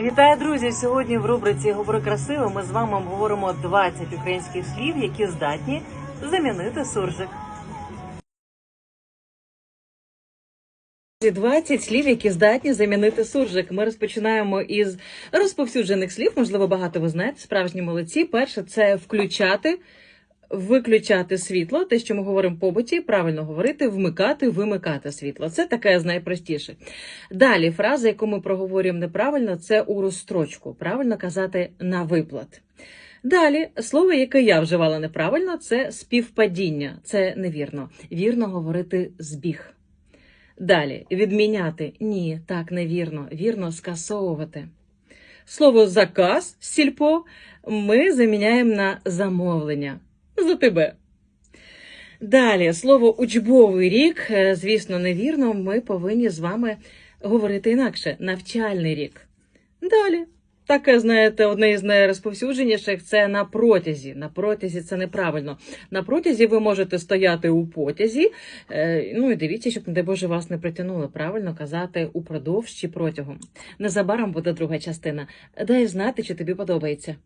Вітаю, друзі! Сьогодні в рубриці Говори красиво. Ми з вами обговоримо 20 українських слів, які здатні замінити суржик. 20 слів, які здатні замінити суржик. Ми розпочинаємо із розповсюджених слів. Можливо, багато ви знаєте. Справжні молодці. Перше це включати. Виключати світло, те, що ми говоримо побуті, правильно говорити, вмикати, вимикати світло. Це таке з найпростіших. Далі фраза, яку ми проговорюємо неправильно, це у розстрочку. Правильно казати на виплат. Далі слово, яке я вживала неправильно, це співпадіння. Це невірно. Вірно говорити збіг. Далі відміняти ні, так невірно. Вірно скасовувати. Слово заказ сільпо ми заміняємо на замовлення. За тебе. Далі слово учбовий рік, е, звісно, невірно. Ми повинні з вами говорити інакше. Навчальний рік. Далі. Таке, знаєте, одне із найрозповсюдженіших це на протязі. На протязі це неправильно. На протязі ви можете стояти у потязі. е, Ну і дивіться, щоб, не дай Боже, вас не притягнули. Правильно казати упродовж чи протягом. Незабаром буде друга частина. Дай знати, чи тобі подобається.